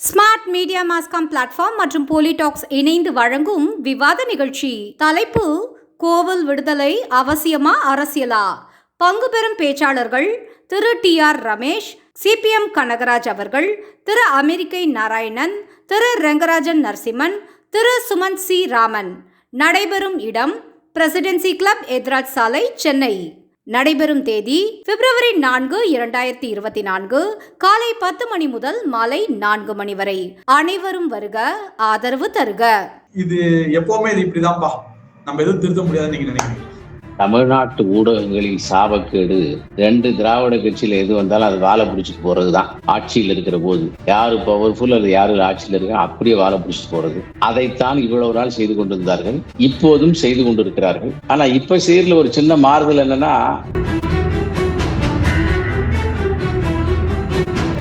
Smart media mass comm platform மற்றும் போலிடாக்ஸ் இணைந்து வழங்கும் விவாத நிகழ்ச்சி. தலைப்பு கோவில் விடுதலை அவசியமா அரசியலா? பங்கு பெறும் பேச்சாளர்கள் திரு T R Ramesh CPM Kanagaraj அவர்கள் திரு அமெரிக்கை நாராயணன் திரு ரெங்கராஜன் நரசிம்மன் திரு சுமன் சி ராமன். நடைபெறும் இடம் பிரசிடென்சி கிளப் எத்ராஜ் சாலை சென்னை. நடைபெறும் தேதி பிப்ரவரி நான்கு இரண்டாயிரத்தி இருபத்தி நான்கு காலை பத்து மணி முதல் மாலை நான்கு மணி வரை. அனைவரும் வருக ஆதரவு தருக. இது எப்பவுமே இது இப்படிதான்ப்பா. நம்ம எதுவும் திருத்த முடியாதுன்னு நீங்க நினைக்கிறீங்க. தமிழ்நாட்டு ஊடகங்களில் சாபக்கேடு ரெண்டு திராவிட கட்சியில எது வந்தாலும் அது வாழை பிடிச்சிட்டு போறதுதான். ஆட்சியில் இருக்கிற போது. யாரு பவர்ஃபுல் அது யாரு ஆட்சியில் இருக்க அப்படியே வாழை பிடிச்சிட்டு போறது. அதைத்தான் இவ்வளவு நாள் செய்து கொண்டிருந்தார்கள். இப்போதும் செய்து கொண்டிருக்கிறார்கள். ஆனா இப்ப செய்யறதுல ஒரு சின்ன மாறுதல் என்னன்னா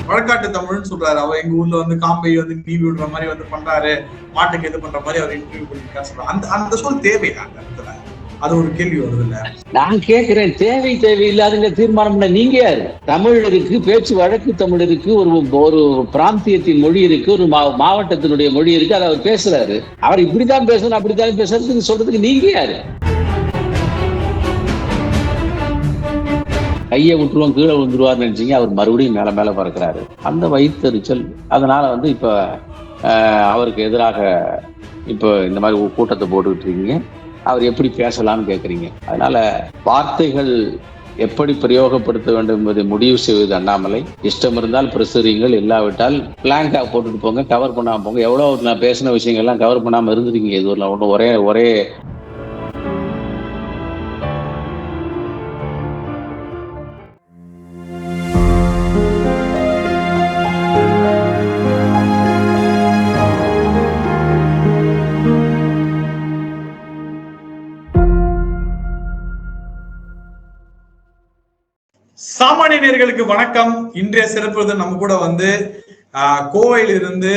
வழக்காட்டு தமிழ்னு சொல்றாரு. அவர் எங்க ஊர்ல வந்து காம்பை வந்து நீவி விடுற மாதிரி வந்து பண்றாரு. மாட்டுக்கு இது பண்ற மாதிரி அவர் இன்டர்வியூ பண்ணிருக்காரு சொல்றாரு. அந்த அந்த சொல் தேவையா அந்த இடத்துல. அது ஒரு கேள்வி வருது இல்ல நான் கேட்கிறேன் தேவை தேவையில்லாதுங்க தீர்மானம் பண்ண நீங்க யாரு? தமிழருக்கு பேச்சு வழக்கு தமிழருக்கு ஒரு ஒரு பிராந்தியத்தின் மொழி இருக்கு ஒரு மாவட்டத்தினுடைய மொழி இருக்கு அதை அவர் பேசுறாரு. அவர் இப்படித்தான் பேசணும் அப்படித்தான் பேசுறதுக்கு சொல்றதுக்கு நீங்க யாரு? கையை விட்டுருவோம் கீழே விழுந்துருவார்னு நினைச்சீங்க அவர் மறுபடியும் மேல மேல பறக்கிறாரு. அந்த வயிற்றுச்சல் அதனால வந்து இப்ப அவருக்கு எதிராக இப்போ இந்த மாதிரி கூட்டத்தை போட்டுக்கிட்டு இருக்கீங்க. அவர் எப்படி பேசலாம்னு கேட்குறீங்க அதனால வார்த்தைகள் எப்படி பிரயோகப்படுத்த வேண்டும் என்பதை முடிவு செய்வது அண்ணாமலை. இஷ்டம் இருந்தால் பிரசுரிங்கள் இல்லாவிட்டால் பிளாங்கா போட்டுட்டு போங்க கவர் பண்ணாம போங்க. எவ்வளோ நான் பேசின விஷயங்கள்லாம் கவர் பண்ணாமல் இருந்திருக்கீங்க இது ஒன்று ஒன்றும் ஒரே ஒரே வணக்கம். இன்றைய சிறப்பு நம்ம கூட வந்து கோவையில் இருந்து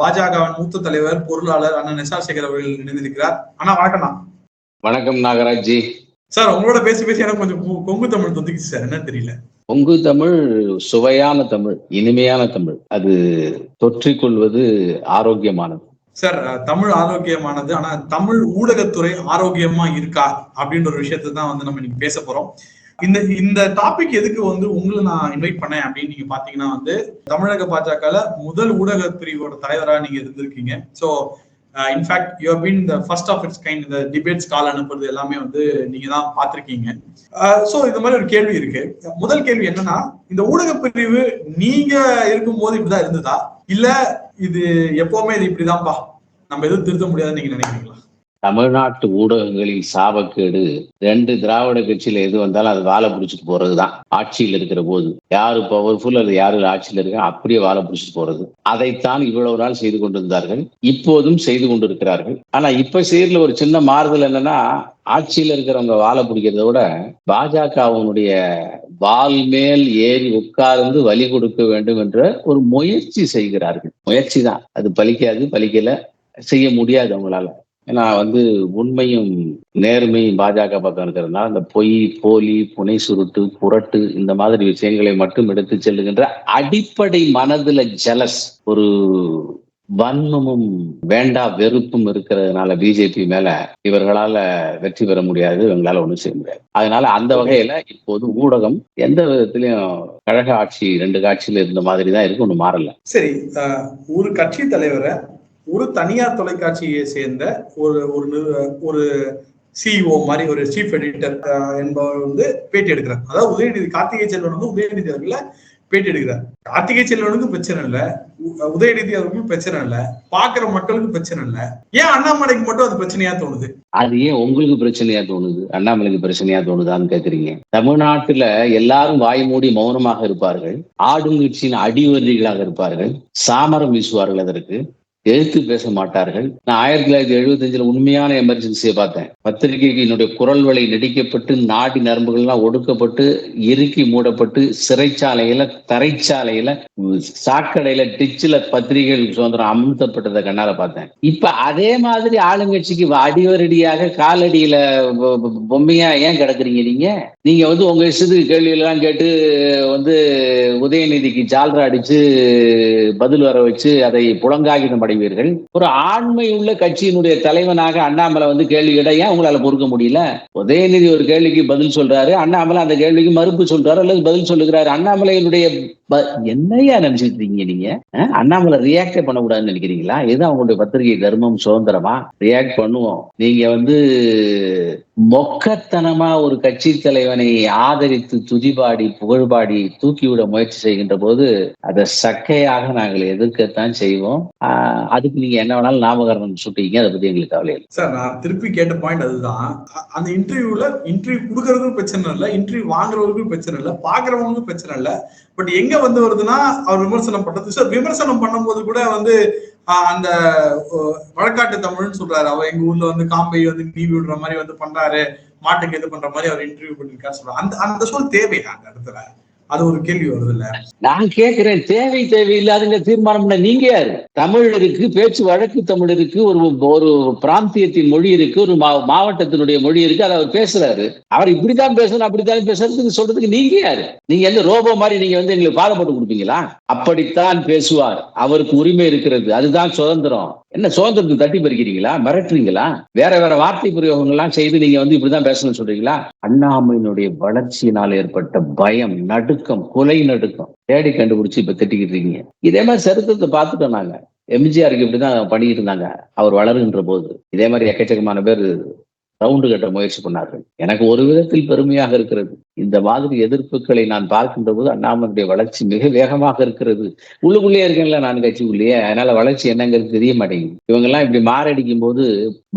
பாஜகவின் மூத்த தலைவர் பொருளாளர் அண்ணன் ஆர் சேகர் அவர்கள் இணைந்திருக்கிறார். அண்ணா வணக்கம் அண்ணா. வணக்கம் நாகராஜ்ஜி. சார் உங்களோட பேசி பேசி எனக்கு கொஞ்சம் கொங்கு தமிழ் தொந்துக்குச்சு சார். என்ன தெரியல. பொங்கு தமிழ் சுவையான தமிழ் இனிமையான தமிழ். அது தொற்றிக்கொள்வது ஆரோக்கியமானது. சார் தமிழ் ஆரோக்கியமானது. ஆனா தமிழ் ஊடகத்துறை ஆரோக்கியமா இருக்கா? அப்படின்ற ஒரு விஷயத்தை தான் வந்து நம்ம இன்னைக்கு பேச போறோம். இந்த இந்த டாபிக் எதுக்கு வந்து உங்களை நான் இன்வைட் பண்ணேன் அப்படின்னு நீங்க பாத்தீங்கன்னா வந்து தமிழக பாஜகல முதல் ஊடக பிரிவோட தலைவரா நீங்க இருந்திருக்கீங்க. So in fact you been the first of its kind இந்த டிபேட்ஸ் கால் அனுப்புறது எல்லாமே வந்து நீங்க தான் பார்த்துருக்கீங்க ஸோ uh, இந்த மாதிரி ஒரு கேள்வி இருக்கு. முதல் கேள்வி என்னன்னா இந்த ஊடக பிரிவு நீங்க இருக்கும்போது இப்படிதான் இருந்ததா? இல்ல இது எப்பவுமே இது இப்படிதான்ப்பா நம்ம எதுவும் திருத்த முடியாதுன்னு நீங்க நினைக்கிறீங்களா? தமிழ்நாட்டு ஊடகங்களில் சாபக்கேடு ரெண்டு திராவிட கட்சியில எது வந்தாலும் அது வாழை பிடிச்சிட்டு போறதுதான். ஆட்சியில் இருக்கிற போது. யாரு பவர்ஃபுல் அது யாரு ஆட்சியில் இருக்க அப்படியே வாழை பிடிச்சிட்டு போறது. அதைத்தான் இவ்வளவு நாள் செய்து கொண்டிருந்தார்கள். இப்போதும் செய்து கொண்டிருக்கிறார்கள். ஆனா இப்ப செய்யறதுல ஒரு சின்ன மாறுதல் என்னன்னா ஆட்சியில் இருக்கிறவங்க வாழை பிடிக்கிறத விட பாஜகவனுடைய வால் மேல் ஏறி உட்கார்ந்து வழி கொடுக்க வேண்டும் என்ற ஒரு முயற்சி செய்கிறார்கள். முயற்சி தான். அது பலிக்காது பலிக்கல. செய்ய முடியாது அவங்களால. ஏன்னா வந்து உண்மையும் நேர்மையும் பாஜக பக்கம் இருக்கிறதுனால அந்த பொய் போலி புனை சுருட்டு புரட்டு இந்த மாதிரி விஷயங்களை மட்டும் எடுத்து செல்லுகின்ற அடிப்படை மனதுல ஜலஸ் ஒரு வன்மமும் வேண்டா வெறுப்பும் இருக்கிறதுனால பிஜேபி மேல இவர்களால வெற்றி பெற முடியாது இவங்களால ஒண்ணும் செய்ய முடியாது. அதனால அந்த வகையில இப்போது ஊடகம் எந்த விதத்திலையும் கழக ஆட்சி ரெண்டு காட்சியில இருந்த மாதிரி தான் இருக்கு ஒண்ணு மாறல. சரி ஒரு கட்சி தலைவரை ஒரு தனியார் தொலைக்காட்சியை சேர்ந்த ஒரு ஒரு ஒரு சிஇஓ மாதிரி ஒரு சீஃப் எடிட்டர் என்பவர் வந்து பேட்டி எடுக்கிறார். அதாவது உதயநிதி கார்த்திகை செல்வன் வந்து உதயநிதி அவர்கள பேட்டி எடுக்கிறார். கார்த்திகை செல்வனுக்கும் பிரச்சனை இல்ல. உ- உதயநிதி அவருக்கும் பிரச்சனை இல்ல. பாக்குற மக்களுக்கும் பிரச்சனை இல்ல. ஏன் அண்ணாமலைக்கு மட்டும் அது பிரச்சனையா தோணுது? அது ஏன் உங்களுக்கு பிரச்சனையா தோணுது? அண்ணாமலைக்கு பிரச்சனையா தோணுதான்னு கேக்குறீங்க. தமிழ்நாட்டுல எல்லாரும் வாய் மூடி மௌனமாக இருப்பார்கள். ஆடுங்கட்சியின் அடிவரிகளாக இருப்பார்கள். சாமரம் வீசுவார்கள் அதற்கு. எழுத்து பேச மாட்டார்கள். நான் ஆயிரத்தி தொள்ளாயிரத்தி எழுபத்தஞ்சில் உண்மையான எமர்ஜென்சியை பார்த்தேன். பத்திரிகைக்கு என்னுடைய குரல் வலை நெடிக்கப்பட்டு நாடி நரம்புகள்லாம் ஒடுக்கப்பட்டு இறுக்கி மூடப்பட்டு சிறைச்சாலையில தரைச்சாலையில சாக்கடையில டிச்சில பத்திரிகைகள் சுதந்திரம் அமுழ்த்தப்பட்டதை கண்ணால பார்த்தேன். இப்ப அதே மாதிரி ஆளுங்கட்சிக்கு அடிவரடியாக காலடியில பொம்மையா ஏன் கிடக்குறீங்க நீங்க? நீங்க வந்து உங்க இஷ்டத்துக்கு கேள்வி எல்லாம் கேட்டு வந்து உதயநிதிக்கு ஜால்ரா அடிச்சு பதில் வர வச்சு அதை புலங்காகிதம் அடைவீர்கள் ஒரு ஆண்மை உள்ள கட்சியினுடைய தலைவனாக அண்ணாமலை வந்து கேள்வி கேட்டா ஏன் உங்களால பொறுக்க முடியல? உதயநிதி ஒரு கேள்விக்கு பதில் சொல்றாரு. அண்ணாமலை அந்த கேள்விக்கு மறுப்பு சொல்றாரு அல்லது பதில் சொல்லுகிறாரு. அண்ணாமலையினுடைய என்னையா நினைச்சிட்டு இருக்கீங்க நீங்க அண்ணாமலை ரியாக்டே பண்ணக்கூடாதுன்னு நினைக்கிறீங்களா? எது அவங்களுடைய பத்திரிகை தர்மம் சுதந்திரமா? ரியாக்ட் பண்ணுவோம். நீங்க வந்து மொக்கத்தனமா ஒரு கட்சி தலைவனை ஆதரித்து துதிபாடி புகழ்பாடி தூக்கிவிட முயற்சி செய்கின்ற போது அதை சக்கையாக நாங்கள் எதிர்க்கத்தான் செய்வோம். ஆஹ் அதுக்கு நீங்க என்ன வேணாலும் நாமகரணம் சுட்டீங்க அதை பத்தி எங்களுக்கு கவலை இல்லை. சார் நான் திருப்பி கேட்ட பாயிண்ட் அதுதான். அந்த இன்டர்வியூல இன்டர்வியூ கொடுக்கறதுக்கும் பிரச்சனை இல்லை இன்டர்வியூ வாங்குறவருக்கும் பிரச்சனை இல்லை பாக்குறவங்களுக்கும் பிரச்சனை இல்லை. பட் எங்க வந்து வருதுன்னா அவர் விமர்சனம் பண்றது. சார் விமர்சனம் பண்ணும்போது கூட வந்து அந்த வழக்காட்டு தமிழ்னு சொல்றாரு. அவர் எங்க ஊர்ல வந்து காம்பை வந்து நீவி விடுற மாதிரி வந்து பண்றாரு. மாட்டுக்கு இது பண்ற மாதிரி அவர் இன்டர்வியூ பண்ணிருக்காரு சொல்றாரு. அந்த அந்த சொல் தேவையா அந்த இடத்துல? அது ஒரு கேள்வி வருது இல்ல நான் கேட்கிறேன் தேவை தேவையில்லாதுங்க தீர்மானம் பண்ண நீங்க யாரு? தமிழ் இருக்கு பேச்சு வழக்கு தமிழ் இருக்கு ஒரு ஒரு பிராந்தியத்தின் மொழி இருக்கு ஒரு மா- மாவட்டத்தினுடைய மொழி இருக்கு அதை அவர் பேசுறாரு. அவர் இப்படித்தான் பேசணும் அப்படித்தான் பேசுறதுக்கு சொல்றதுக்கு நீங்க யாரு? நீங்க எந்த ரோபோ மாதிரி நீங்க வந்து எங்களுக்கு பாதப்பட்டு கொடுப்பீங்களா? அப்படித்தான் பேசுவார். அவருக்கு உரிமை இருக்கிறது. அதுதான் சுதந்திரம். என்ன சுதந்திரத்தை தட்டி பறிக்கிறீங்களா? மிரட்டுறீங்களா? வேற வேற வார்த்தை பிரயோகங்கள்லாம் செய்து நீங்க வந்து இப்படிதான் பேசணும்னு சொல்றீங்களா? அண்ணாமையினுடைய வளர்ச்சியினால் ஏற்பட்ட பயம் நடுக்கம் கொலை நடுக்கம் தேடி கண்டுபிடிச்சு இப்ப திட்டிக்கிட்டு இருக்கீங்க. இதே மாதிரி சரித்திரத்தை பார்த்துட்டோம் நாங்க. எம்ஜிஆருக்கு இப்படிதான் பண்ணிக்கிட்டு இருந்தாங்க. அவர் வளருகின்ற போது. இதே மாதிரி எக்கச்சக்கமான பேர் ரவுண்டு கட்ட முயற்சி பண்ணார்கள். எனக்கு ஒரு விதத்தில் பெருமையாக இருக்கிறது. இந்த மாதிரி எதிர்ப்புகளை நான் பார்க்கின்ற போது அண்ணாமலுடைய வளர்ச்சி மிக வேகமாக இருக்கிறது. உள்ளுக்குள்ளேயே இருக்கேன்ல நான் கட்சிக்குள்ளேயே அதனால வளர்ச்சி என்னங்கிறது தெரிய மாட்டேங்குது. இவங்க எல்லாம் இப்படி மாரடிக்கும் போது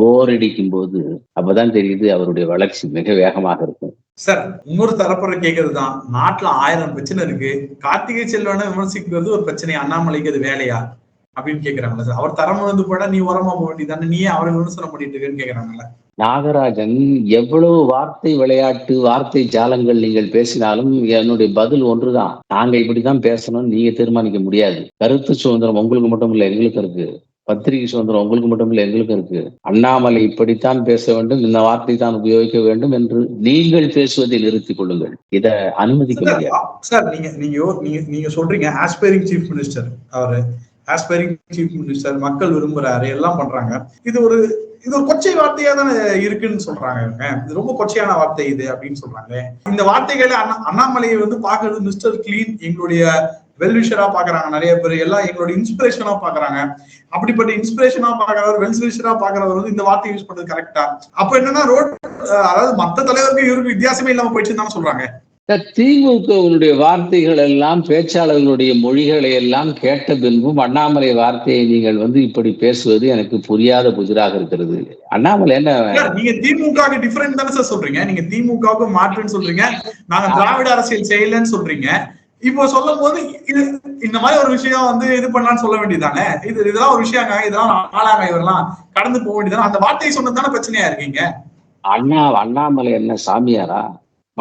போர் அடிக்கும் போது அப்பதான் தெரியுது அவருடைய வளர்ச்சி மிக வேகமாக இருக்கும். சார் இன்னொரு தரப்புற கேக்குறது தான் நாட்டுல ஆயிரம் பிரச்சனை இருக்கு. கார்த்திகை செல்வன விமர்சிக்கிறது ஒரு பிரச்சனை. அண்ணாமலைக்கு அது வேலையா? அப்படின்னு கேக்குறாங்கல்ல சார். அவர் தரம் வந்து போட நீ உரமா போக வேண்டியதானே நீயே அவரை விமர்சனம் பண்ணிட்டு இருக்கேன்னு கேக்குறாங்கல்ல. நாகராஜன் எவ்வளவு வார்த்தை விளையாட்டு வார்த்தை ஜாலங்கள் நீங்கள் பேசினாலும் என்னுடைய பதில் ஒன்றுதான். நாங்க இப்படிதான் பேசணும் நீங்க தீர்மானிக்க முடியாது. கருத்து சுதந்திரம் உங்களுக்கு மட்டும் இல்ல எங்களுக்கு இருக்கு. பத்திரிகை சுதந்திரம் உங்களுக்கு மட்டும் இல்ல எங்களுக்கு இருக்கு. அண்ணாமலை இப்படித்தான் பேச வேண்டும் இந்த வார்த்தை தான் உபயோகிக்க வேண்டும் என்று நீங்கள் பேசுவதை நிறுத்திக் கொள்ளுங்கள். இதை அனுமதிக்க முடியாது. சார் நீங்க நீங்க நீங்க சொல்றீங்க ஆஸ்பைரிங் சீஃப் மினிஸ்டர் அவரு. ஆஸ்பைரிங் சீஃப் மினிஸ்டர் மக்கள் விரும்புறாரு எல்லாம் பண்றாங்க. இது ஒரு இது ஒரு கொச்சை வார்த்தையா தானே இருக்குன்னு சொல்றாங்க இவங்க. இது ரொம்ப கொச்சையான வார்த்தை இது அப்படின்னு சொல்றாங்க இந்த வார்த்தைகளை அண்ணா அண்ணாமலையை வந்து பாக்குறது மிஸ்டர் கிளீன் எங்களுடைய வெல்விஷரா பாக்குறாங்க நிறைய பேர் எல்லாம் எங்களோட இன்ஸ்பிரேஷனா பாக்குறாங்க அப்படிப்பட்ட இன்ஸ்பிரேஷனா பாக்குறவர் வெல்விஷரா பாக்குறவர் வந்து இந்த வார்த்தை யூஸ் பண்றது கரெக்டா அப்ப என்னன்னா ரோட் அதாவது மத்த தலைவருக்கு இவருக்கு வித்தியாசமே இல்லாம போயிடுச்சுன்னு தானே சொல்றாங்க. திமுகவினுடைய வார்த்தைகள் எல்லாம் பேச்சாளர்களுடைய மொழிகளை எல்லாம் கேட்ட பின்பும் அண்ணாமலை வார்த்தையை நீங்கள் வந்து இப்படி பேசுவது எனக்கு புரியாத புதிராக இருக்கிறது. அண்ணாமலை என்ன? நீங்க திமுகவுக்கு டிஃபரெண்ட் தானே சார் சொல்றீங்க? நீங்க திமுகவுக்கு மாற்றுன்னு சொல்றீங்க. நாங்க திராவிட அரசியல் செய்யலன்னு சொல்றீங்க. இப்போ சொல்லும் போது இது இந்த மாதிரி ஒரு விஷயம் வந்து இது பண்ணலாம்னு சொல்ல வேண்டியதானே இது இதெல்லாம் ஒரு விஷயங்க இதெல்லாம் ஆளாங்க இவரெல்லாம். கடந்து போக வேண்டியதானே அந்த வார்த்தையை சொன்னது தானே பிரச்சனையா இருக்கீங்க? அண்ணா அண்ணாமலை என்ன சாமியாரா?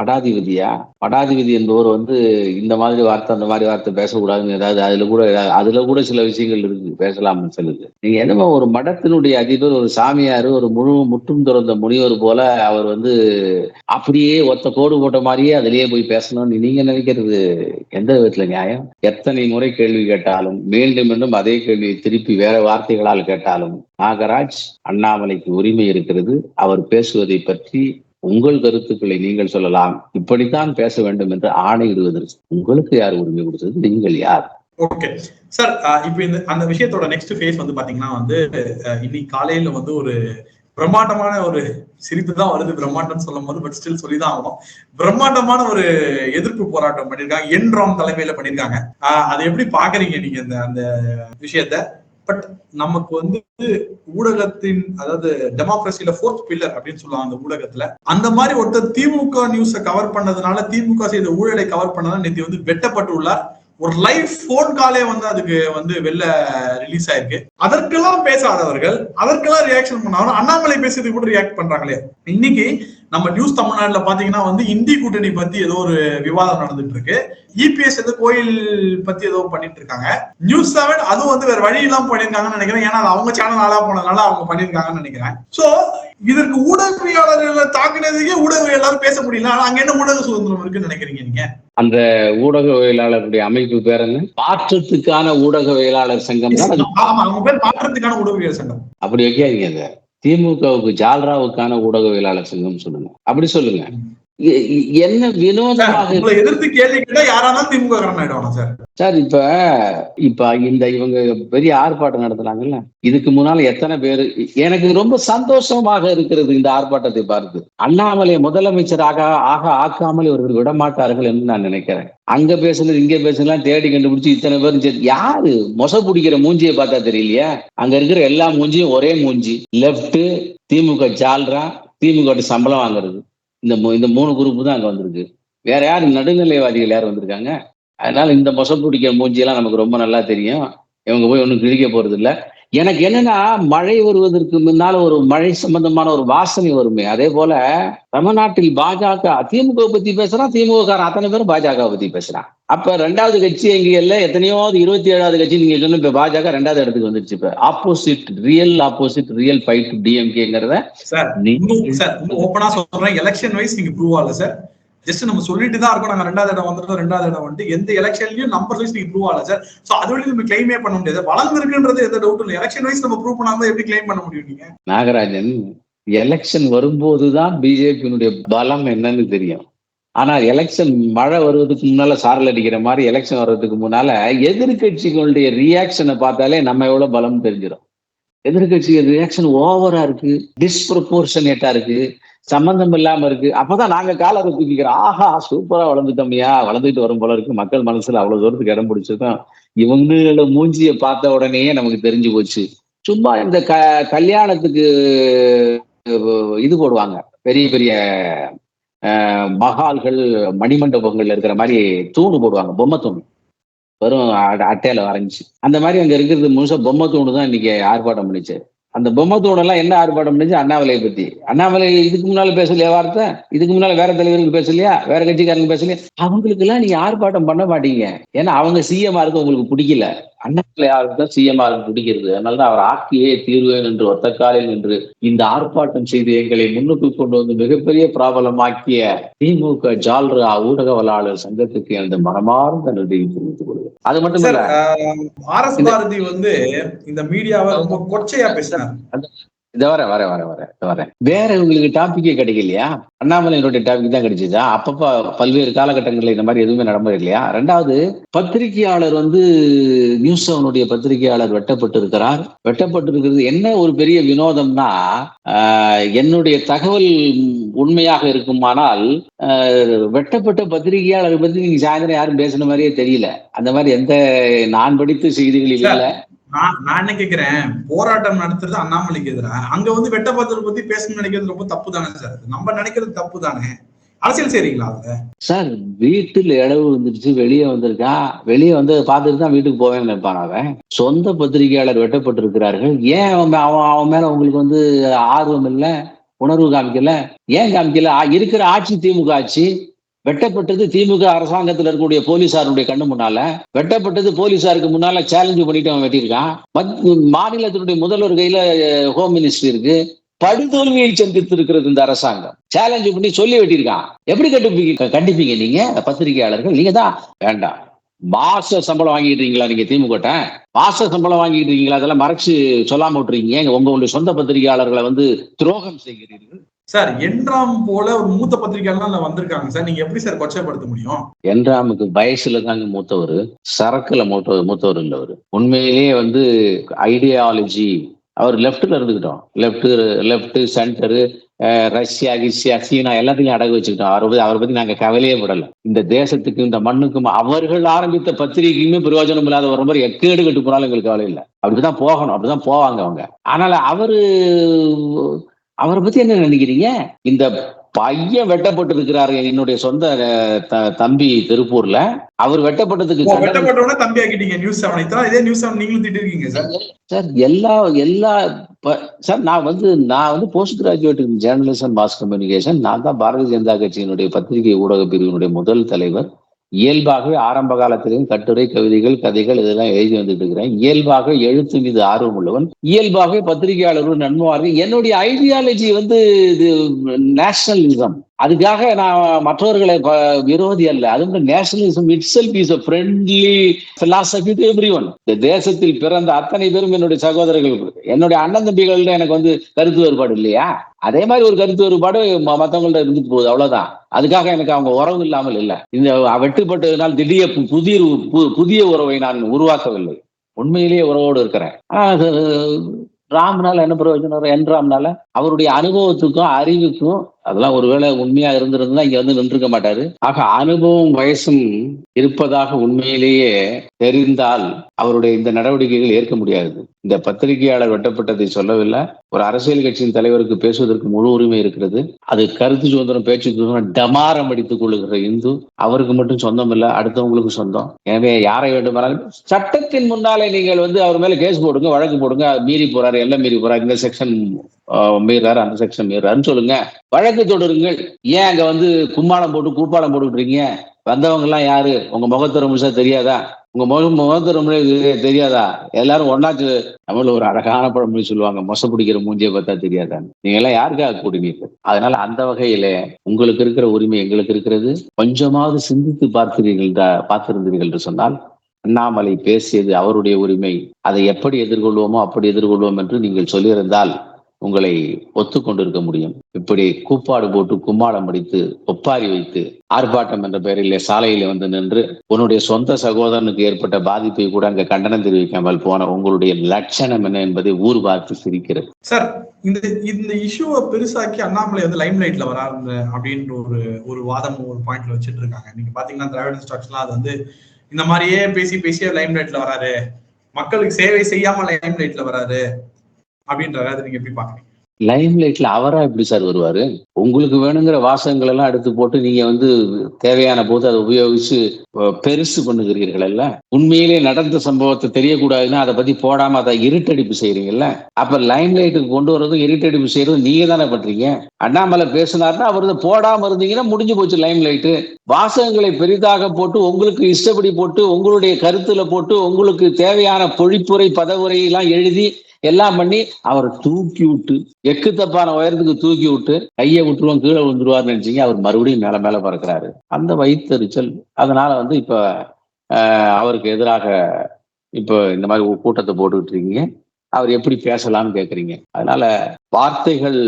மடாதிபதியா? மடாதிபதி என்பவர் வந்து இந்த மாதிரி வார்த்தை அந்த மாதிரி வார்த்தை பேசக்கூடாதுன்னு ஏதாவது அதுல கூட ஏதாவது- அதுல கூட சில விஷயங்கள் இருக்கு. பேசலாம்னு சொல்லுது. நீங்க என்னமோ ஒரு மடத்தினுடைய அதிபர் ஒரு சாமியார் ஒரு முழு முற்றும் துறந்த முனிவர் போல அவர் வந்து அப்படியே ஒத்த கோடு போட்ட மாதிரியே அதுலயே போய் பேசணும்னு நீங்க நினைக்கிறது எந்த விதத்துல நியாயம்? எத்தனை முறை கேள்வி கேட்டாலும் மீண்டும் மீண்டும் அதே கேள்வியை திருப்பி வேற வார்த்தைகளால் கேட்டாலும் நாகராஜ் அண்ணாமலைக்கு உரிமை இருக்கிறது. அவர் பேசுவதை பற்றி உங்கள் கருத்துக்களை நீங்கள் சொல்லலாம். இப்படித்தான் பேச வேண்டும் என்று ஆணையிடுவதற்கு உங்களுக்கு யார் உரிமை கொடுத்தது? நீங்கள் யார்? ஓகே சார் இப்போ இந்த அந்த விஷயத்தோட நெக்ஸ்ட் ஃபேஸ் வந்து பாத்தீங்கன்னா வந்து இன்னைக்கு காலையில வந்து ஒரு பிரம்மாண்டமான ஒரு சிரிப்பு தான் வருது பிரம்மாண்டம் சொல்லும் போது பட் ஸ்டில் சொல்லிதான் ஆகணும். பிரம்மாண்டமான ஒரு எதிர்ப்பு போராட்டம் பண்ணிருக்காங்க. என்ராம் தலைமையில பண்ணிருக்காங்க. அதை எப்படி பாக்குறீங்க நீங்க இந்த அந்த விஷயத்த? பட் நமக்கு வந்து ஊடகத்தின் அதாவது டெமோக்ரஸில ஃபோர்த் பில்லர் அப்படின்னு சொல்லுவாங்க அந்த ஊடகத்துல. அந்த மாதிரி ஒருத்தர் திமுக நியூஸை கவர் பண்ணதுனால திமுக செய்த ஊழலை கவர் பண்ணதான் நேற்று வந்து வெட்டப்பட்டு உள்ளார் ஒரு லைவ் போன் காலே வந்து அதுக்கு வந்து வெளில ரிலீஸ் ஆயிருக்கு. அதற்கெல்லாம் பேசாதவர்கள் அதற்கெல்லாம் ரியாக்ஷன் பண்ணாலும் அண்ணாமலை பேசுறதுக்கு கூட ரியாக்ட் பண்றாங்களே. இன்னைக்கு நம்ம நியூஸ் தமிழ்நாடுல பாத்தீங்கன்னா வந்து இந்தி கூட்டணி பத்தி ஏதோ ஒரு விவாதம் நடந்துட்டு இருக்கு இபிஎஸ் ஏதோ கோயில் பத்தி ஏதோ பண்ணிட்டு இருக்காங்க நியூஸ் செவன் அதுவும் வந்து வேற வழி இல்லாம பண்ணிருக்காங்கன்னு நினைக்கிறேன். ஏன்னா அவங்க சேனல் ஆளா போனதுனால அவங்க பண்ணிருக்காங்கன்னு நினைக்கிறேன். சோ இதற்கு ஊடகவியலாளர்களை தாக்குனதுக்கே ஊடகவியலாளர் பேச முடியல. ஆனா அங்க என்ன ஊடக சுதந்திரம் இருக்குன்னு நினைக்கிறீங்க நீங்க? அந்த ஊடகவியலாளருடைய அமைப்பு பேர் என்ன? மாற்றத்துக்கான ஊடகவியலாளர் சங்கம் தான் அவங்க பேர் மாற்றத்துக்கான ஊடகவியல் சங்கம். அப்படி வைக்காதீங்க திமுகவுக்கு ஜால்ராவுக்கான ஊடகவியலாளர் சங்கம் சொல்லுங்க. அப்படி சொல்லுங்க. என்ன வினோதமாக எதிர்த்து கேள்வி கேட்டா யாராலும் திமுக சார். சார் இப்ப இப்ப இந்த இவங்க பெரிய ஆர்ப்பாட்டம் நடத்துனாங்கல்ல இதுக்கு முன்னால எத்தனை பேர் எனக்கு ரொம்ப சந்தோஷமாக இருக்கிறது இந்த ஆர்ப்பாட்டத்தை பார்த்து. அண்ணாமலை முதலமைச்சராக ஆக ஆக்காமல் இவர்கள் விடமாட்டார்கள் என்று நான் நினைக்கிறேன். அங்க பேசுனது இங்க பேசுனதுலாம் தேடி கண்டுபிடிச்சு இத்தனை பேரும் யாரு மொச பிடிக்கிற மூஞ்சியை பார்த்தா தெரியலையா? அங்க இருக்கிற எல்லா மூஞ்சியும் ஒரே மூஞ்சி. லெப்ட் திமுக ஜால்ரா திமுக சம்பளம் வாங்குறது. இந்த இந்த மூணு குரூப் தான் அங்கே வந்திருக்கு. வேற யார்? நடுநிலைவாதிகள் யார் வந்திருக்காங்க? அதனால இந்த மொசம் பிடிக்கிற மூஞ்சியெல்லாம் நமக்கு ரொம்ப நல்லா தெரியும். இவங்க போய் ஒன்றும் கிழிக்க போறது இல்லை எனக்கு என்னன்னா மழை வருவதற்கு முன்னால ஒரு மழை சம்பந்தமான ஒரு வாசனை வருமே. அதே போல தமிழ்நாட்டில் பாஜக திமுக பத்தி பேசுறான் திமுக காரன் அத்தனை பேரும் பாஜக பத்தி பேசுறான். அப்ப ரெண்டாவது கட்சி எங்க இல்ல? எத்தனையோ இருபத்தி ஏழாவது கட்சி நீங்க சொன்ன இப்ப பாஜக ரெண்டாவது இடத்துக்கு வந்துருச்சு இப்ப. Opposite real opposite real fight டிஎம்கேங்கிறத sir ஓப்பனா சொல்றேன். எலெக்ஷன் வைஸ் நீங்க ப்ரூவ் ஆகல சார். ஜஸ்ட் நம்ம சொல்லிட்டு தான் இருக்கோம். நாங்க ரெண்டாவது இடம் வந்துட்டோம் ரெண்டாவது இடம் வந்து எந்த எலெக்ஷன்லயும் நம்பர் வைஸ் நீங்க ப்ரூவ் ஆகல சார். சோ அது வழி நம்ம கிளைமே பண்ண முடியாது. வளர்ந்துருக்குன்றது எந்த டவுட் இல்லை. எலெக்ஷன் வைஸ் நம்ம ப்ரூவ் பண்ணாம எப்படி கிளைம் பண்ண முடியும் நீங்க? நாகராஜன் எலெக்ஷன் வரும்போதுதான் பிஜேபியினுடைய பலம் என்னன்னு தெரியும். ஆனா எலெக்ஷன் மழை வருவதுக்கு முன்னால சாரல் அடிக்கிற மாதிரி எலெக்ஷன் வர்றதுக்கு முன்னால எதிர்கட்சிகளுடைய ரியாக்ஷனை பார்த்தாலே நம்ம எவ்வளவு பலம் தெரிஞ்சிடும் எதிர்கட்சி ரியாக்ஷன் ஓவரா இருக்கு டிஸ்ப்ரப்போர்ஷனேட்டா இருக்கு சம்பந்தம் இல்லாம இருக்கு. அப்பதான் நாங்க காலரை தூக்கிக்கிறோம். ஆஹா சூப்பரா வளர்ந்துட்டோம்யா வளர்ந்துட்டு வரும் போல இருக்கு. மக்கள் மனசுல அவ்வளவு தூரத்துக்கு இடம் பிடிச்சிருக்கோம். இவங்களோட மூஞ்சியை பார்த்த உடனேயே நமக்கு தெரிஞ்சு போச்சு. சும்மா இந்த க கல்யாணத்துக்கு இது போடுவாங்க. பெரிய பெரிய மகால்கள் மணிமண்டபங்கள்ல இருக்கிற மாதிரி தூணு போடுவாங்க பொம்மை தூணு. வெறும் அட்டையில வரைஞ்சி. அந்த மாதிரி அங்க இருக்கிறது முழுசா பொம்மை தூணு தான் இன்னைக்கு ஆர்ப்பாட்டம் பண்ணிச்சு. அந்த பொம்மை தூணெல்லாம் என்ன ஆர்ப்பாட்டம் பண்ணிச்சு? அண்ணாமலையை பத்தி. அண்ணாமலை இதுக்கு முன்னால பேசலையா வார்த்தை? இதுக்கு முன்னால வேற தலைவருக்கு பேசலையா? வேற கட்சிக்காரங்க பேசலையா? அவங்களுக்கு எல்லாம் நீங்க ஆர்ப்பாட்டம் பண்ண மாட்டீங்க. ஏன்னா அவங்க சிஎம் இருக்கு உங்களுக்கு பிடிக்கல. அண்ணாமலை யாருக்கு தான் சிஎம் ஆருக்கு பிடிக்கிறது அதனாலதான் அவர் ஆக்கியே தீர்வேன் என்று ஒத்த காலில் நின்று இந்த ஆர்ப்பாட்டம் செய்து எங்களை முன்னுக்கு கொண்டு வந்து மிகப்பெரிய பிராபலமாக்கிய திமுக ஜால்ரா ஊடகவலாளர் சங்கத்துக்கு எனது மனமார்ந்த நன்றியை தெரிவித்துக் கொள்கிறேன். அது மட்டும் இல்ல ஆர் எஸ் பாரதி வந்து இந்த மீடியாவை ரொம்ப கொச்சையா பேசினார். இதை வர வர வர வர வரேன் வேற உங்களுக்கு டாபிக்கே கிடைக்கலையா? அண்ணாமலையினுடைய டாபிக் தான் கிடைச்சதா? அப்பப்ப பல்வேறு காலகட்டங்கள்ல இந்த மாதிரி எதுவுமே நடந்தது இல்லையா? ரெண்டாவது பத்திரிகையாளர் வந்து நியூஸ் செவனுடைய பத்திரிகையாளர் வெட்டப்பட்டு இருக்கிறார் வெட்டப்பட்டு இருக்கிறது என்ன ஒரு பெரிய வினோதம்னா ஆஹ், என்னுடைய தகவல் உண்மையாக இருக்குமானால் ஆஹ், வெட்டப்பட்ட பத்திரிகையாளர் பத்தி நீங்க சாயந்தரம் யாரும் பேசின மாதிரியே தெரியல. அந்த மாதிரி எந்த நான் படித்த செய்திகள் இல்லை. நான் நான் என்ன கேக்குறேன்? போராட்டம் நடத்துறது அண்ணாமலைக்கு எதிரா அங்க வந்து வெட்டப்பத்தல் பத்தி பேசணும்னு நினைக்கிறது ரொம்ப தப்பு தானே சார்? நம்ம நினைக்கிறது தப்பு தானே அரசியல் செய்றீங்களா அதுல சார் வீட்டுல இழவு வந்துருச்சு வெளியே வந்திருக்கா? வெளியே வந்து பார்த்துட்டு தான் வீட்டுக்கு போவேன்னு நினைப்பான் அவன். சொந்த பத்திரிகையாளர் வெட்டப்பட்டிருக்கிறார்கள். ஏன் அவன் அவன் அவன் மேல உங்களுக்கு வந்து ஆர்வம் இல்லை உணர்வு காமிக்கல? ஏன் காமிக்கல? இருக்கிற ஆட்சி திமுக ஆட்சி வெட்டப்பட்டது திமுக அரசாங்கத்தில் இருக்கக்கூடிய போலீசாருடைய கண்ணு முன்னால. வெட்டப்பட்டது போலீசாருக்கு முன்னால சேலஞ்சு பண்ணிட்டு அவன் வெட்டியிருக்கான். மாநிலத்தினுடைய முதல்வர் கையில ஹோம் மினிஸ்ட்ரி இருக்கு. படுதோல்வியை சந்தித்து இருக்கிறது இந்த அரசாங்கம். சேலஞ்சு பண்ணி சொல்லி வெட்டியிருக்கான். எப்படி கண்டுபிடிக்க கண்டிப்பீங்க நீங்க? பத்திரிகையாளர்கள் நீங்க தான். வேண்டாம். மாச சம்பளம் வாங்கிட்டு இருக்கீங்களா நீங்க திமுக மாச சம்பளம் வாங்கிட்டு இருக்கீங்களா அதெல்லாம் மறைச்சு சொல்லாம விட்டுறீங்க. உங்களுடைய சொந்த பத்திரிகையாளர்களை வந்து துரோகம் செய்கிறீர்கள். சார் என்றாம் போல ஒரு மூத்த பத்திரிகையாளர் வந்திருக்காங்க. சார் நீங்க எப்படி சார் கொச்சைப்படுத்த முடியும்? என்றாமுக்கு வயசுல தாங்க மூத்தவர் சரக்குல மூத்த மூத்தவர் இல்ல அவரு உண்மையிலேயே வந்து ஐடியாலஜி அவர் லெப்ட்ல இருந்துக்கிட்டோம் லெப்ட் லெப்ட் சென்டரு ரஷ்யா கிஷ்யா சீனா எல்லாத்தையும் அடகு வச்சுக்கிட்டோம். அவரை பத்தி அவரை பத்தி நாங்க கவலையே படல. இந்த தேசத்துக்கும் இந்த மண்ணுக்கும் அவர்கள் ஆரம்பித்த பத்திரிகைக்குமே பிரயோஜனம் இல்லாத ஒரு மாதிரி எக்கேடு கட்டு போனாலும் எங்களுக்கு கவலை இல்லை. அப்படிதான் போகணும் அப்படிதான் போவாங்க அவங்க. அதனால அவரு அவரை பத்தி என்ன நினைக்கிறீங்க? இந்த பையன் வெட்டப்பட்டு இருக்கிறாரு என்னுடைய சொந்த தம்பி திருப்பூர்ல. அவர் வெட்டப்பட்டதுக்கு வெட்டப்பட்டவன தம்பி ஆக்கிட்டீங்க நியூஸ் செவன் இதே நியூஸ் செவன் நீங்களும் சார் சார் எல்லா எல்லா சார் நான் வந்து நான் வந்து post graduate in journalism mass communication நான் தான் பாரதிய ஜனதா கட்சியினுடைய பத்திரிகை ஊடக பிரிவினுடைய முதல் தலைவர். இயல்பாகவே ஆரம்ப காலத்திலும் கட்டுரை கவிதைகள் கதைகள் இதெல்லாம் எழுதி வந்துட்டு இருக்கிறேன். இயல்பாக எழுத்து மீது ஆர்வம் உள்ளவன். இயல்பாகவே பத்திரிகையாளர்கள் நன்மார்கள் என்னுடைய ஐடியாலஜி வந்து இது நேஷனலிசம் அதுக்காக நான் மற்றவர்களை விரோதி அல்ல. அது nationalism itself is friendly philosophy to everyone இந்த தேசத்தில் பிறந்த அத்தனை பேரும் என்னுடைய சகோதரர்கள் என்னுடைய அண்ணன் தம்பிகள்ட்ட எனக்கு வந்து கருத்து வேறுபாடு இல்லையா? அதே மாதிரி ஒரு கருத்து வேறுபாடு ம- இருந்துட்டு போகுது அவ்வளவுதான். அதுக்காக எனக்கு அவங்க உறவு இல்லாமல் இல்லை. இந்த வெட்டுப்பட்டதுனால் திடீர் புதிய புதிய உறவை நான் உருவாக்கவில்லை. உண்மையிலேயே உறவோடு இருக்கிறேன். ராம்னால என்ன பிரயோஜனம்? என் ராம்னால அவருடைய அனுபவத்துக்கும் அறிவுக்கும் அதெல்லாம் ஒருவேளை உண்மையா இருந்திருந்தா இங்க வந்து நின்றுக்க மாட்டாரு. ஆக அனுபவம் வயசும் இருப்பதாக உண்மையிலேயே தெரிந்தால் அவருடைய இந்த நடவடிக்கைகள் ஏற்க முடியாது. இந்த பத்திரிகையாளர் வெட்டப்பட்டதை சொல்லவில்லை. ஒரு அரசியல் கட்சியின் தலைவருக்கு பேசுவதற்கு முழு உரிமை இருக்கிறது. அது கருத்து சுதந்திரம் பேச்சு சுதந்திரம் டமாரம் அடித்துக் கொள்ளுகிற இந்து. அவருக்கு மட்டும் சொந்தம் இல்லை அடுத்தவங்களுக்கு சொந்தம். எனவே யாரை வேண்டுமானாலும் சட்டத்தின் முன்னாலே நீங்கள் வந்து அவர் மேல கேஸ் போடுங்க வழக்கு போடுங்க மீறி போறாரு எல்லாம் மீறி போறாரு. இந்த செக்ஷன் மீறாரு அந்த செக்ஷன் மீறாருன்னு சொல்லுங்க. வழக்கு தொடருங்கள். ஏன் அங்க வந்து கும்மாளம் போட்டு கூப்பாளம் போட்டுக்கிட்டீங்க வந்தவங்க எல்லாம் யாரு? உங்க முகத்திற முழுசா தெரியாதா? உங்க முகம் முகத்திற முழுசா தெரியாதா? எல்லாரும் ஒன்னாச்சு தமிழ்ல ஒரு அழகான பழமொழி சொல்லுவாங்க மொச பிடிக்கிற மூஞ்சியை பார்த்தா தெரியாதா நீங்க எல்லாம் யாருக்காக கூடினீங்க அதனால அந்த வகையில உங்களுக்கு இருக்கிற உரிமை எங்களுக்கு இருக்கிறது. கொஞ்சமாவது சிந்தித்து பார்த்தீர்கள் தான் பார்த்திருந்தீர்கள் என்று சொன்னால் அண்ணாமலை பேசியது அவருடைய உரிமை. அதை எப்படி எதிர்கொள்வோமோ அப்படி எதிர்கொள்வோம் என்று நீங்கள் சொல்லியிருந்தால் உங்களை ஒத்துக்கொண்டிருக்க முடியும். இப்படி கூப்பாடு போட்டு கும்மாடம் அடித்து ஒப்பாரி வைத்து ஆர்ப்பாட்டம் என்ற பெயரிலே சாலையில வந்து நின்று உன்னுடைய சொந்த சகோதரனுக்கு ஏற்பட்ட பாதிப்பை கூட அங்க கண்டனம் தெரிவிக்காமல் போன உங்களுடைய லட்சணம் என்ன என்பதை ஊர் பார்த்து சிரிக்கிறது. சார் இந்த இந்த இஷ்யூவை பெருசாக்கி அண்ணாமலை வந்து லைம் லைட்ல வராரு அப்படின்ற ஒரு ஒரு வாதம் ஒரு பாயிண்ட்ல வச்சுட்டு இருக்காங்க. நீங்க பாத்தீங்கன்னா திராவிட ஸ்டாக்ஸ்லாம் அது வந்து இந்த மாதிரியே பேசி பேசியே லைம் லைட்ல வராரு. மக்களுக்கு சேவை செய்யாம லைம் லைட்ல வராரு. அப்படின்றத அதை நீங்க எப்படி பாக்குறீங்க? லைம் லைட்ல அவரா எப்படி சார் வருவாரு? உங்களுக்கு வேணுங்கிற வாசகங்கள் எல்லாம் எடுத்து போட்டு நீங்க வந்து தேவையான போது அதை உபயோகிச்சு பெருசு பண்ணுகிறீர்கள் அல்ல உண்மையிலே நடந்த சம்பவத்தை தெரியக்கூடாதுன்னா அதை பத்தி போடாம அதை இருட்டடிப்பு செய்யறீங்கல்ல அப்ப லைம் லைட்டுக்கு கொண்டு வரதும் இருட்டடிப்பு செய்யறதும் நீங்க தானே பண்றீங்க? அண்ணாமலை பேசினார்னா அவர் போடாம இருந்தீங்கன்னா முடிஞ்சு போச்சு லைம் லைட்டு வாசகங்களை பெரிதாக போட்டு உங்களுக்கு இஷ்டப்படி போட்டு உங்களுடைய கருத்துல போட்டு உங்களுக்கு தேவையான பொழிப்புரை பதவுரை எல்லாம் எழுதி எல்லாம் பண்ணி அவரை தூக்கி விட்டு எக்கு தப்பான உயரத்துக்கு தூக்கி விட்டு கையை விட்டுருவோம் கீழே விழுந்துருவார்னு நினைச்சீங்க அவர் மறுபடியும் மேல மேல பறக்கிறாரு. அந்த வயிற்றுச்சல் அதனால வந்து இப்ப அவருக்கு எதிராக இப்போ இந்த மாதிரி கூட்டத்தை போட்டுக்கிட்டு இருக்கீங்க. அவர் எப்படி பேசலாம்னு கேக்குறீங்க. அதனால வார்த்தைகள்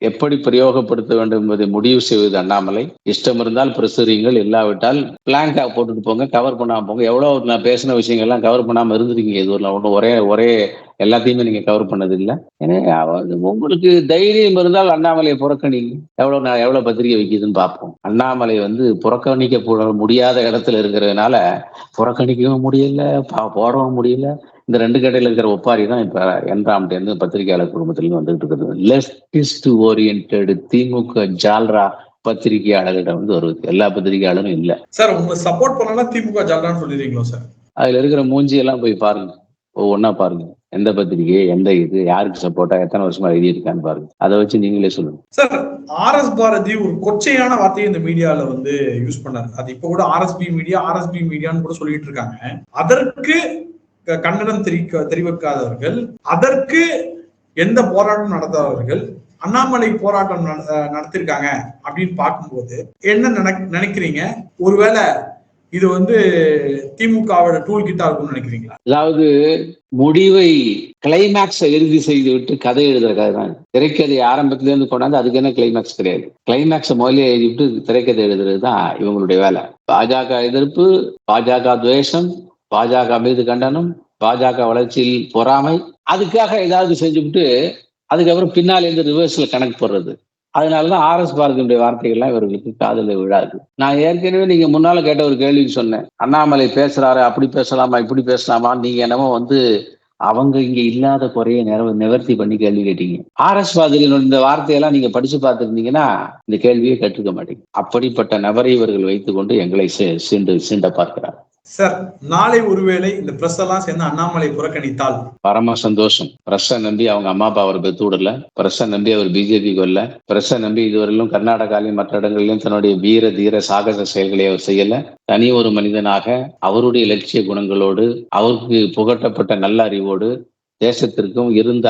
எப்படி பிரயோகப்படுத்த வேண்டும் என்பதை முடிவு செய்வது அண்ணாமலை. இஷ்டம் இருந்தால் பிரசுரிங்கள் இல்லாவிட்டால் பிளாங்கா போட்டுட்டு போங்க கவர் பண்ணாம போங்க. எவ்வளோ நான் பேசின விஷயங்கள்லாம் கவர் பண்ணாமல் இருந்திருக்கீங்க இது ஒன்று ஒரே ஒரே எல்லாத்தையுமே நீங்கள் கவர் பண்ணதில்லை. ஏன்னா உங்களுக்கு தைரியம் இருந்தால் அண்ணாமலையை புறக்கணிங்க. எவ்வளோ நான் எவ்வளோ பத்திரிகை வைக்குதுன்னு பார்ப்போம். அண்ணாமலை வந்து புறக்கணிக்க முடியாத இடத்துல இருக்கிறதுனால புறக்கணிக்கவும் முடியல பா- போடவும் முடியல. இந்த ரெண்டு கடையில இருக்கிற ஒப்பாரி தான் இப்ப என்ராம்ல இருந்து பத்திரிகையாளர் குடும்பத்திலிருந்து வந்துகிட்டு இருக்குது. லெப்டிஸ்ட் ஓரியன்ட் திமுக ஜால்ரா பத்திரிகையாளர்களிடம் வந்து வருது எல்லா பத்திரிகையாளரும் இல்ல. சார் உங்க சப்போர்ட் பண்ணலாம் திமுக ஜால்ரான்னு சொல்லிடுறீங்களோ சார்? அதுல இருக்கிற மூஞ்சி எல்லாம் போய் பாருங்க. ஒவ்வொன்னா பாருங்க. எந்த பத்திரிகை எந்த இது யாருக்கு சப்போர்ட்டா எத்தனை வருஷமா எழுதியிருக்கான்னு பாருங்க. அதை வச்சு நீங்களே சொல்லுங்க. சார் ஆர் எஸ் பாரதி ஒரு கொச்சையான வார்த்தையை இந்த மீடியால வந்து யூஸ் பண்ணாரு. அது இப்ப கூட ஆர்எஸ்பி மீடியா ஆர்எஸ்பி மீடியான்னு கூட சொல்லிட்டு இருக்காங்க. அதற்கு கண்டனம் தெரிவிக்க தெரிவிக்காதவர்கள் அதற்கு எந்த போராட்டம் நடத்தாதவர்கள் அண்ணாமலை போராட்டம் நட- நடத்திருக்காங்க அப்படின்னு பார்க்கும்போது என்ன நினைக் நினைக்கிறீங்க? ஒருவேளை இது வந்து திமுகவோட டூல் கிட்டா இருக்கும்னு நினைக்கிறீங்களா? அதாவது முடிவை கிளைமேக்ஸ இறுதி செய்து விட்டு கதை எழுதுற கதை தான். திரைக்கதை ஆரம்பத்துல இருந்து கொண்டாந்து அதுக்கு என்ன கிளைமேக்ஸ் கிடையாது. கிளைமேக்ஸை முதல்ல எழுதிவிட்டு திரைக்கதை எழுதுறது தான் இவங்களுடைய வேலை. பாஜக எதிர்ப்பு பாஜக துவேஷம் பாஜக மீது கண்டனம் பாஜக வளர்ச்சியில் பொறாமை அதுக்காக ஏதாவது செஞ்சுவிட்டு அதுக்கப்புறம் பின்னால் இருந்து ரிவர்ஸ்ல கணக்கு போடுறது. அதனாலதான் ஆர் எஸ் பாரதியுடைய வார்த்தைகள்லாம் இவர்களுக்கு காதல விழாது. நான் ஏற்கனவே நீங்க முன்னால கேட்ட ஒரு கேள்விக்கு சொன்னேன். அண்ணாமலை பேசுறாரு அப்படி பேசலாமா இப்படி பேசலாமா நீங்க என்னமோ வந்து அவங்க இங்க இல்லாத குறைய நிற நிவர்த்தி பண்ணி கேள்வி கேட்டீங்க. ஆர் எஸ் பாதிரியின் இந்த வார்த்தையெல்லாம் நீங்க படிச்சு பார்த்துருந்தீங்கன்னா இந்த கேள்வியை கேட்டிருக்க மாட்டீங்க. அப்படிப்பட்ட நபரை இவர்கள் வைத்துக்கொண்டு எங்களை சீண்டு சீண்ட பார்க்கிறார். சார் நாளை ஒருவேளை இந்த பிரஸ் எல்லாம் சேர்ந்து அண்ணாமலை புறக்கணித்தால்? பரம சந்தோஷம். பிரஸ்ஸை நம்பி அவங்க அம்மா அப்பா அவர் பெத்து விடல. பிரஸ்ஸை நம்பி அவர் பிஜேபி கொல்ல பிரஸ்ஸை நம்பி இதுவரையிலும் கர்நாடகாலையும் மற்ற இடங்களிலும் தன்னுடைய வீர தீர சாகச செயல்களை அவர் செய்யல. தனி ஒரு மனிதனாக அவருடைய லட்சிய குணங்களோடு அவருக்கு புகட்டப்பட்ட நல்ல அறிவோடு தேசத்திற்கும் இருந்த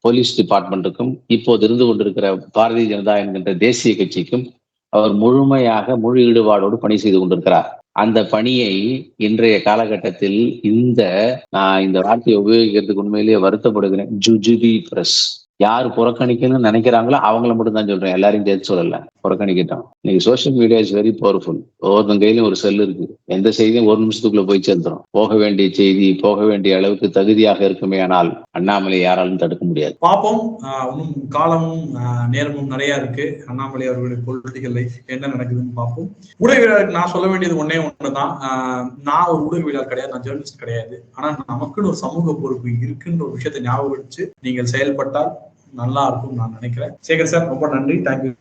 போலீஸ் டிபார்ட்மெண்ட்டுக்கும் இப்போது இருந்து கொண்டிருக்கிற பாரதிய ஜனதா என்கின்ற தேசிய கட்சிக்கும் அவர் முழுமையாக முழு ஈடுபாடோடு பணி செய்து கொண்டிருக்கிறார். அந்த பணியை இன்றைய காலகட்டத்தில் இந்த நான் இந்த வார்த்தையை உபயோகிக்கிறதுக்கு உண்மையிலேயே வருத்தப்படுகிறேன். ஜுஜுதி பிரஸ். யார் புறக்கணிக்கணும்னு நினைக்கிறாங்களோ அவங்கள மட்டும் தான் சொல்றேன். எல்லாரையும் சேர்த்து சொல்லல. புறக்கணிக்கிட்டோம். இன்னைக்கு social media is very powerful ஒவ்வொருத்தன் கையிலும் ஒரு செல் இருக்கு. எந்த செய்தியும் ஒரு நிமிஷத்துக்குள்ள போய் சேர்ந்துரும். போக வேண்டிய செய்தி போக வேண்டிய அளவுக்கு தகுதியாக இருக்குமே ஆனால் அண்ணாமலை யாராலும் தடுக்க முடியாது. பார்ப்போம். ஆஹ் இன்னும் காலமும் ஆஹ் நேரமும் நிறைய இருக்கு. அண்ணாமலை அவர்களுடைய பொலிட்டிக்கல் லைஃப் என்ன நடக்குதுன்னு பார்ப்போம். ஊடகவியலாளருக்கு நான் சொல்ல வேண்டியது ஒன்னே ஒண்ணுதான். ஆஹ் நான் ஒரு ஊடகவியலாளர் கிடையாது நான் ஜேர்னலிஸ்ட் கிடையாது. ஆனா நமக்குன்னு ஒரு சமூக பொறுப்பு இருக்குன்ற ஒரு விஷயத்தை ஞாபகம் வச்சு நீங்கள் செயல்பட்டால் நல்லா இருக்கும் நான் நினைக்கிறேன். சேகர் சார் ரொம்ப நன்றி. தேங்க்யூ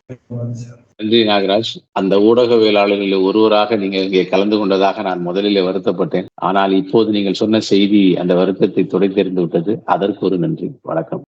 சார் நன்றி நாகராஜ். அந்த ஊடகவியலாளர்களில் ஒருவராக நீங்கள் இங்கே கலந்து கொண்டதாக நான் முதலிலே வருத்தப்பட்டேன். ஆனால் இப்போது நீங்கள் சொன்ன செய்தி அந்த வருத்தத்தை துடைத்தெறிந்து விட்டது. அதற்கு ஒரு நன்றி. வணக்கம்.